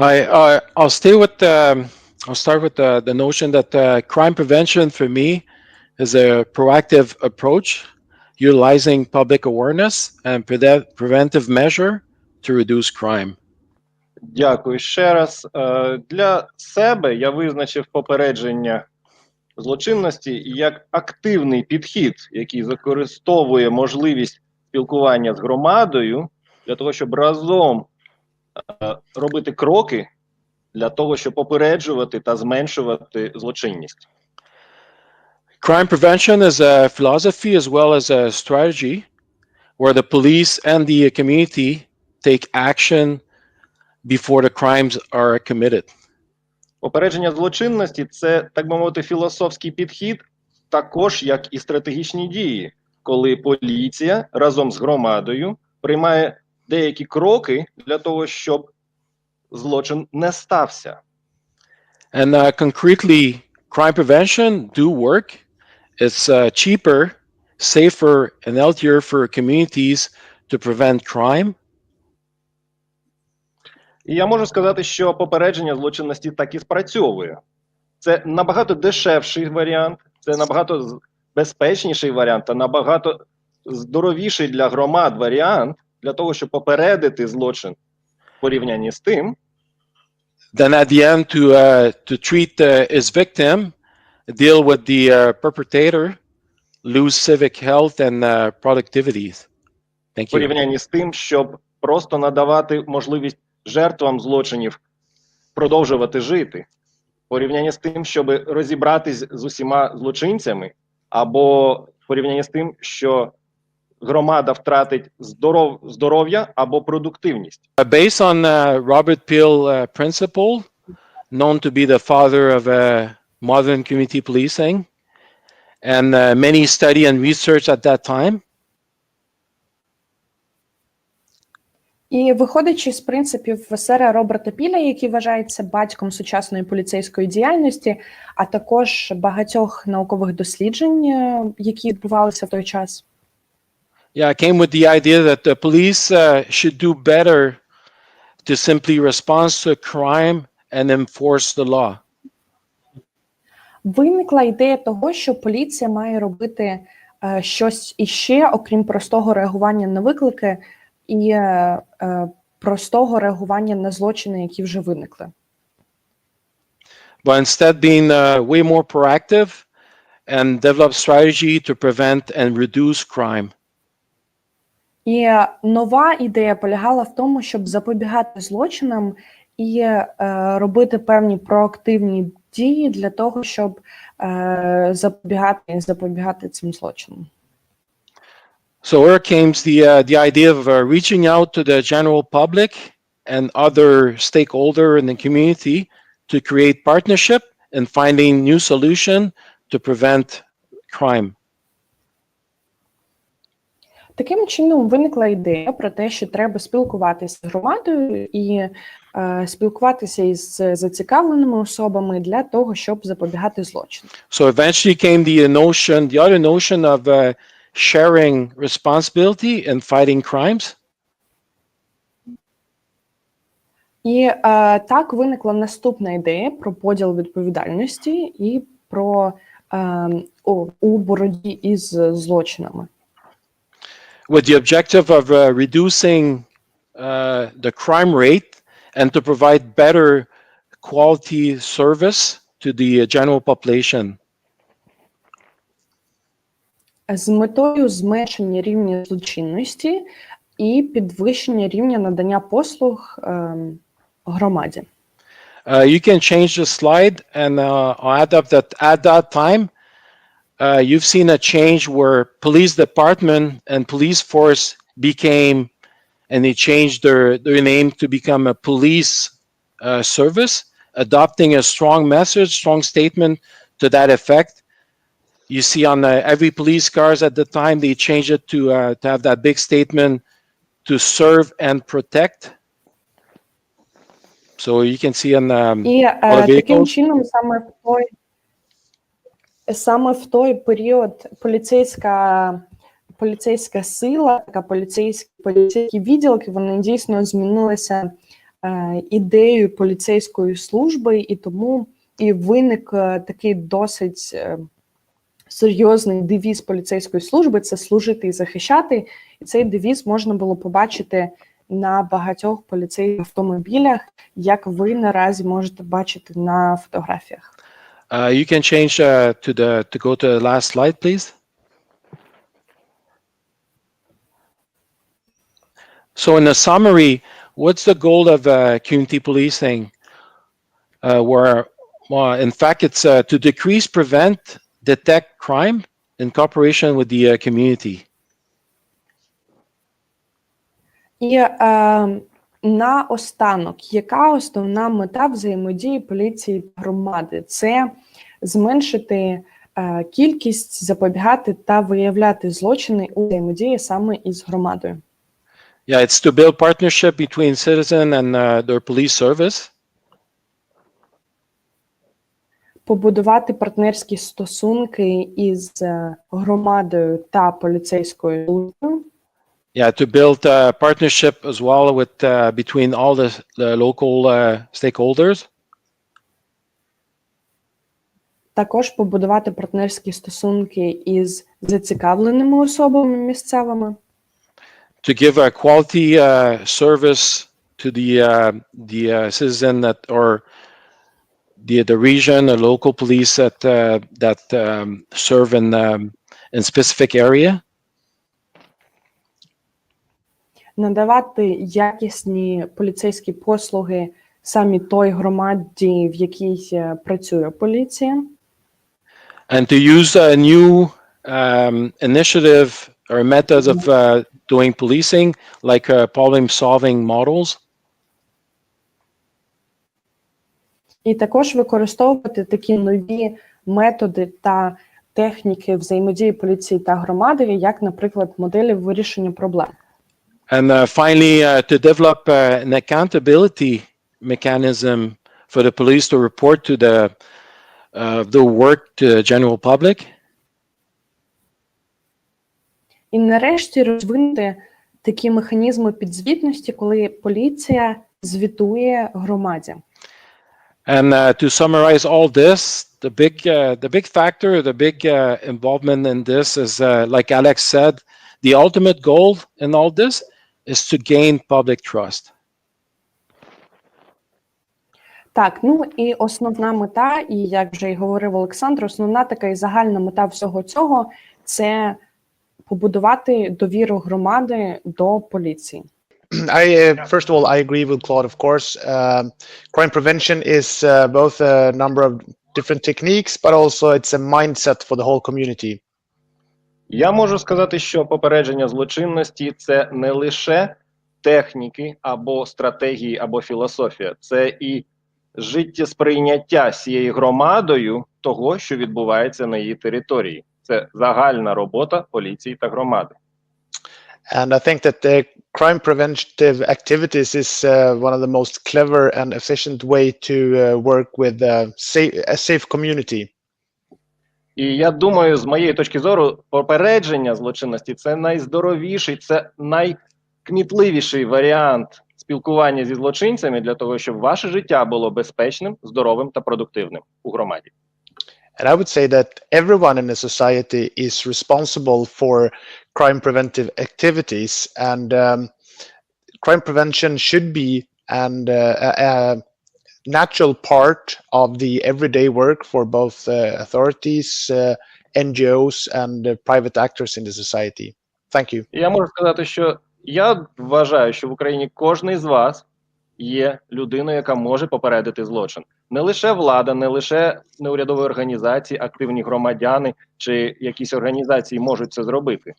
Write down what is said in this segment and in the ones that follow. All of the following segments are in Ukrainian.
Hi, uh, I'll stay with um, I'll start with the, the notion that uh, crime prevention for me is a proactive approach utilizing public awareness and pre- preventive measure to reduce crime. Дякую ще раз. Е, Для себе я визначив попередження злочинності як активний підхід, який використовує можливість спілкування з громадою для того, щоб разом е, робити кроки для того, щоб попереджувати та зменшувати злочинність. Crime prevention is a philosophy as well as a strategy where the police and the community take action before the crimes are committed. Попередження злочинності це, так би мовити, філософський підхід, також як і стратегічні дії, коли поліція разом з громадою приймає деякі кроки для того, щоб злочин не стався. And uh, concretely, crime prevention do work. It's uh, cheaper, safer, and healthier for communities to prevent crime. І я можу сказати, що попередження злочинності так і спрацьовує. Це набагато дешевший варіант, це набагато безпечніший варіант та набагато здоровіший для громад варіант для того, щоб попередити злочин в порівнянні з тим, Then at the end, to uh, to treat uh, his victim, deal with the uh, perpetrator, lose civic health and uh, productivity. Thank в you. порівнянні з тим, щоб просто надавати можливість жертвам злочинів продовжувати жити, в порівнянні з тим, щоб розібратись з усіма злочинцями, або в порівнянні з тим, що громада втратить здоров... здоров'я або продуктивність. Uh, based on uh, Robert Peel uh, principle, known to be the father of uh, modern community policing, and uh, many study and research at that time, І виходячи з принципів сера Роберта Піля, який вважається батьком сучасної поліцейської діяльності, а також багатьох наукових досліджень, е, які відбувалися в той час. yeah, I came with the idea that the police uh, should do better to simply respond to crime and enforce the law. Виникла ідея того, що поліція має робити е, щось іще, окрім простого реагування на виклики і е, е, простого реагування на злочини, які вже виникли. but instead being uh, way more proactive and develop strategy to prevent and reduce crime. І нова ідея полягала в тому, щоб запобігати злочинам і е, робити певні проактивні дії для того, щоб е, запобігати запобігати цим злочинам. So here came the uh, the idea of uh, reaching out to the general public and other stakeholder in the community to create partnership and finding new solution to prevent crime. Таким чином виникла ідея про те, що треба спілкуватися з громадою і е, спілкуватися із зацікавленими особами для того, щоб запобігати злочину. So eventually came the notion, the other notion of uh, sharing responsibility and fighting crimes. І е, так виникла наступна ідея про поділ відповідальності і про е, у, боротьбі із злочинами. with the objective of uh, reducing uh, the crime rate and to provide better quality service to the uh, general population. з метою зменшення рівня злочинності і підвищення рівня надання послуг ем, громаді. Uh, you can change the slide and uh, I'll add up that at that time, uh, you've seen a change where police department and police force became, and they changed their, their name to become a police uh, service, adopting a strong message, strong statement to that effect. You see on uh, every police cars at the time, they changed it to, uh, to have that big statement to serve and protect. So you can see on um, І е, Or таким vehicles. чином, саме в той саме в той період поліцейська поліцейська сила, така поліцейські поліцейські відділки, вони дійсно змінилися е, ідеєю поліцейської служби, і тому і виник е, такий досить е, серйозний девіз поліцейської служби це служити і захищати. І цей девіз можна було побачити на багатьох поліцейських автомобілях, як ви наразі можете бачити на фотографіях. Uh, you can change uh, to the to go to the last slide, please. So, in the summary, what's the goal of uh, community policing? Uh, where, well, in fact, it's uh, to decrease, prevent, detect crime in cooperation with the uh, community. І е, наостанок, яка основна мета взаємодії поліції та громади? Це зменшити е, кількість, запобігати та виявляти злочини у взаємодії саме із громадою. Yeah, it's to build partnership between citizen and uh, their police service. Побудувати партнерські стосунки із е, громадою та поліцейською службою. Yeah, to build uh, partnership as well with uh, between all the, the local uh, stakeholders. Також побудувати партнерські стосунки із зацікавленими особами місцевими. to give a quality uh, service to the uh, the uh, citizen that or the the region, the local police that uh, that um, serve in um, in specific area, Надавати якісні поліцейські послуги самі той громаді, в якій е, працює поліція, and to use a new um, initiative or methods of uh, doing policing, like uh, problem-solving models, і також використовувати такі нові методи та техніки взаємодії поліції та громади, як, наприклад, моделі вирішення проблем. and uh, finally uh, to develop uh, an accountability mechanism for the police to report to the uh, the work to the general public. І нарешті розвинути такі механізми підзвітності, коли поліція звітує громаді. And uh, to summarize all this, the big uh, the big factor, the big uh, involvement in this is, uh, like Alex said, the ultimate goal in all this is to gain public trust. Так, ну і основна мета, і як вже й говорив Олександр, основна така і загальна мета всього цього це побудувати довіру громади до поліції. I uh, first of all, I agree with Claude. Of course, um, crime prevention is uh, both a number of different techniques, but also it's a mindset for the whole community. Я можу сказати, що попередження злочинності це не лише техніки або стратегії, або філософія, це і життєсприйняття цією громадою того, що відбувається на її території. Це загальна робота поліції та громади. And I think that the crime preventive activities is uh, one of the most clever and efficient way to uh, work with uh, safe, a safe community. І я думаю, з моєї точки зору, попередження злочинності це найздоровіший, це найкмітливіший варіант спілкування зі злочинцями для того, щоб ваше життя було безпечним, здоровим та продуктивним у громаді. And I would say that everyone in the society is responsible for crime preventive activities, and um, crime prevention should be and uh, a, a natural part of the everyday work for both uh, authorities, uh, NGOs, and uh, private actors in the society. Thank you. Я можу сказати, що я вважаю, що в Україні кожен з вас є людиною, яка може попередити злочин. Не лише влада, не лише неурядові організації, активні громадяни чи якісь організації можуть це зробити.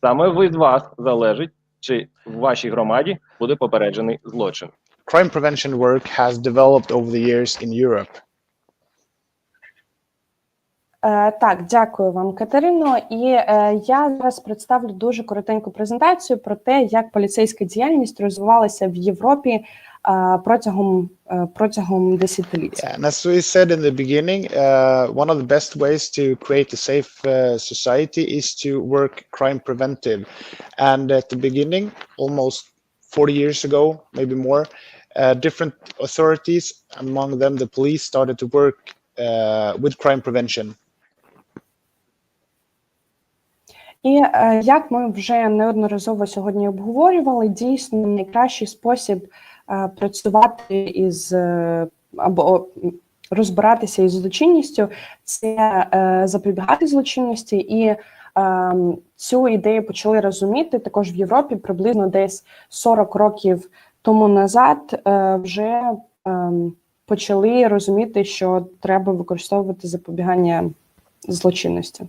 Саме від вас залежить, чи в вашій громаді буде попереджений злочин. Crime prevention work has developed over the years in Europe. Е, так, дякую вам, Катерино. І е, я зараз представлю дуже коротеньку презентацію про те, як поліцейська діяльність розвивалася в Європі е, протягом е, протягом десятиліття. Yeah, and as we said in the beginning, uh, one of the best ways to create a safe uh, society is to work crime preventive. And at the beginning, almost 40 years ago, maybe more, uh, different authorities, among them the police, started to work uh, with crime prevention. І е, як ми вже неодноразово сьогодні обговорювали, дійсно найкращий спосіб е, працювати із е, або розбиратися із злочинністю це запобігати злочинності, і цю ідею почали розуміти також в Європі приблизно десь 40 років тому назад. Е, вже е, почали розуміти, що треба використовувати запобігання злочинності.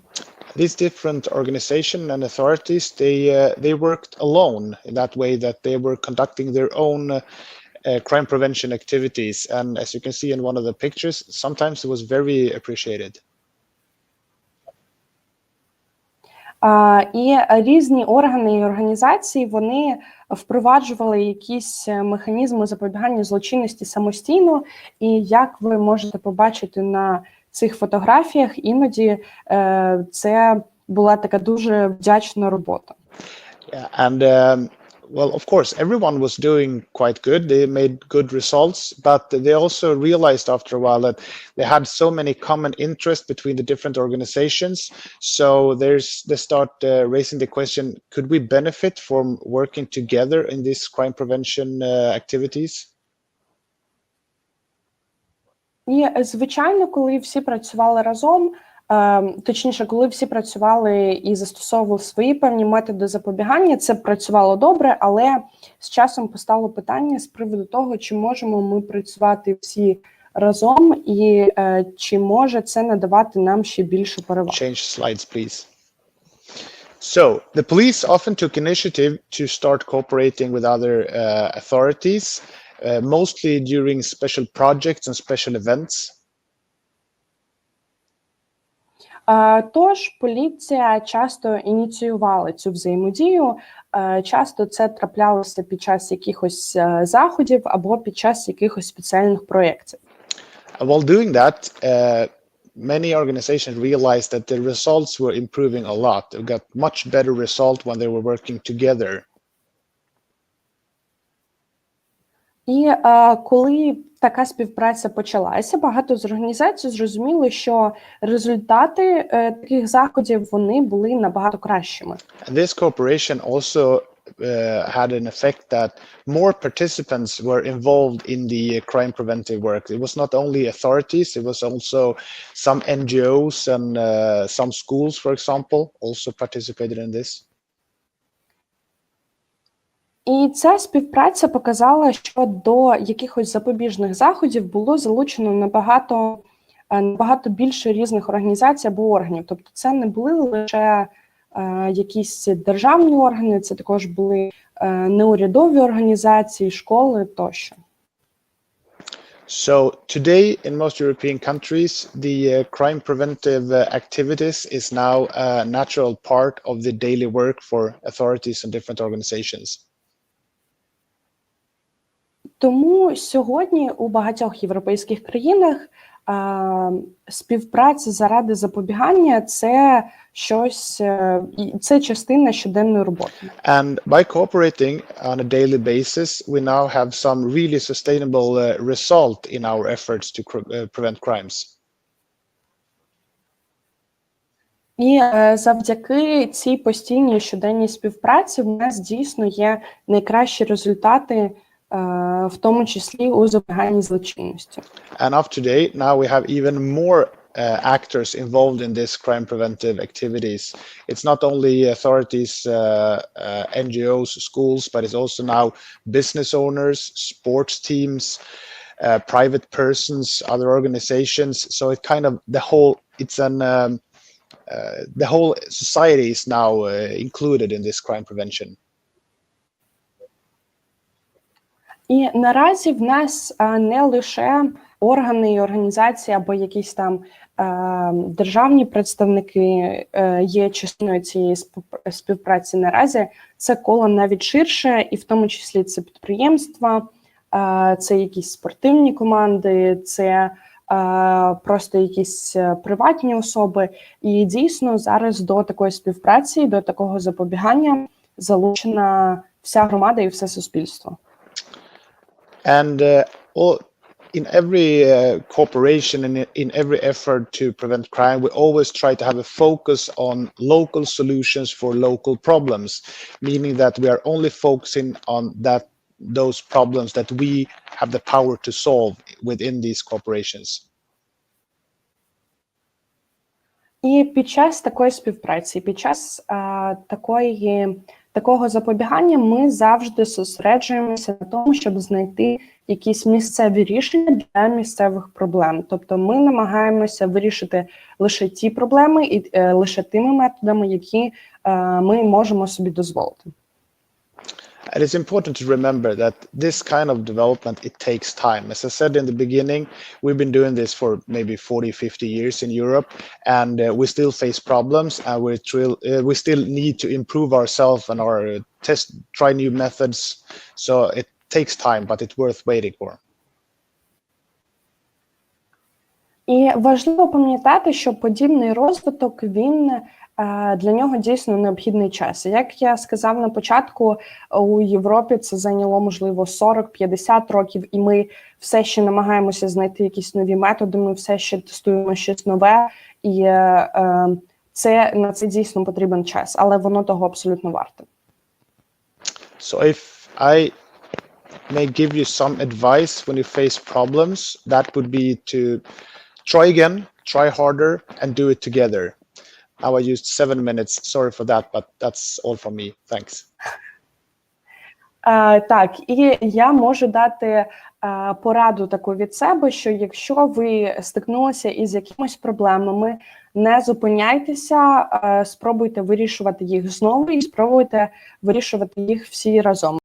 These different organizations and authorities, they uh, they worked alone in that way that they were conducting their own uh, uh, crime prevention activities. And as you can see in one of the pictures, sometimes it was very appreciated. А, І різні органи і організації вони впроваджували якісь е, механізми запобігання злочинності самостійно. І як ви можете побачити на цих фотографіях, іноді е, це була така дуже вдячна робота. Yeah, and um, well, of course, everyone was doing quite good. They made good results, but they also realized after a while that they had so many common interests between the different organizations. So there's they start uh, raising the question: Could we benefit from working together in these crime prevention uh, activities? І е, звичайно, коли всі працювали разом, е, Точніше, коли всі працювали і застосовували свої певні методи запобігання, це працювало добре, але з часом постало питання з приводу того, чи можемо ми працювати всі разом, і е, чи може це надавати нам ще більшу перевагу. Change slides, please. So the police often took initiative to start cooperating with other uh, authorities, uh, mostly during special projects and special events. Е, Тож поліція часто ініціювала цю взаємодію. Е, Часто це траплялося під час якихось е, заходів або під час якихось спеціальних проєктів. While doing that, uh, many organizations realized that the results were improving a lot. They got much better result when they were working together. І е, коли така співпраця почалася, багато з організацій зрозуміли, що результати е, таких заходів вони були набагато кращими. This cooperation also uh, had an effect that more participants were involved in the uh, crime preventive work. It was not only authorities, it was also some NGOs and uh, some schools, for example, also participated in this. І ця співпраця показала, що до якихось запобіжних заходів було залучено набагато, е, набагато більше різних організацій або органів. Тобто, це не були лише е, якісь державні органи, це також були е, неурядові організації, школи тощо. So today in most European countries, the uh, crime preventive uh, activities is now a natural part of the daily work for authorities and different organizations. Тому сьогодні у багатьох європейських країнах співпраця заради запобігання це щось, е, це частина щоденної роботи. And by cooperating on a daily basis, we now have some really sustainable uh, result in our efforts to uh, prevent crimes. І е, завдяки цій постійній щоденній співпраці в нас дійсно є найкращі результати, в тому числі у запобіганні злочинності. And of today, now we have even more uh, actors involved in this crime preventive activities. It's not only authorities, uh, uh, NGOs, schools, but it's also now business owners, sports teams, uh, private persons, other organizations. So it kind of the whole it's an um, uh, the whole society is now uh, included in this crime prevention. І наразі в нас е, не лише органи і організації або якісь там е, державні представники е, є частиною цієї спів- співпраці. Наразі це коло навіть ширше, і в тому числі це підприємства, це якісь спортивні команди, це просто якісь приватні особи. І дійсно зараз до такої співпраці, до такого запобігання залучена вся громада і все суспільство. And uh, all, in every uh, cooperation and in- in every effort to prevent crime, we always try to have a focus on local solutions for local problems, meaning that we are only focusing on that those problems that we have the power to solve within these corporations. І під час такої співпраці, під час е, такої такого запобігання, ми завжди зосереджуємося на тому, щоб знайти якісь місцеві рішення для місцевих проблем. Тобто, ми намагаємося вирішити лише ті проблеми і е, лише тими методами, які е, ми можемо собі дозволити. And it's important to remember that this kind of development, it takes time. As I said in the beginning, we've been doing this for maybe 40, 50 years in Europe, and uh, we still face problems, and we, trill, uh, we still need to improve ourselves and our uh, test, try new methods. So it takes time, but it's worth waiting for. І важливо пам'ятати, що подібний розвиток він е, для нього дійсно необхідний час. Як я сказав на початку, у Європі це зайняло можливо 40-50 років, і ми все ще намагаємося знайти якісь нові методи. Ми все ще тестуємо щось нове, і е, е, це на це дійсно потрібен час, але воно того абсолютно варте. So if I may give you some advice when you face problems, that would be to try again, try harder, and do it together. Now I used seven minutes. Sorry for that, but that's all from me. Thanks. Е, так, і я можу дати е, пораду таку від себе, що якщо ви стикнулися із якимись проблемами, не зупиняйтеся, е, спробуйте вирішувати їх знову і спробуйте вирішувати їх всі разом.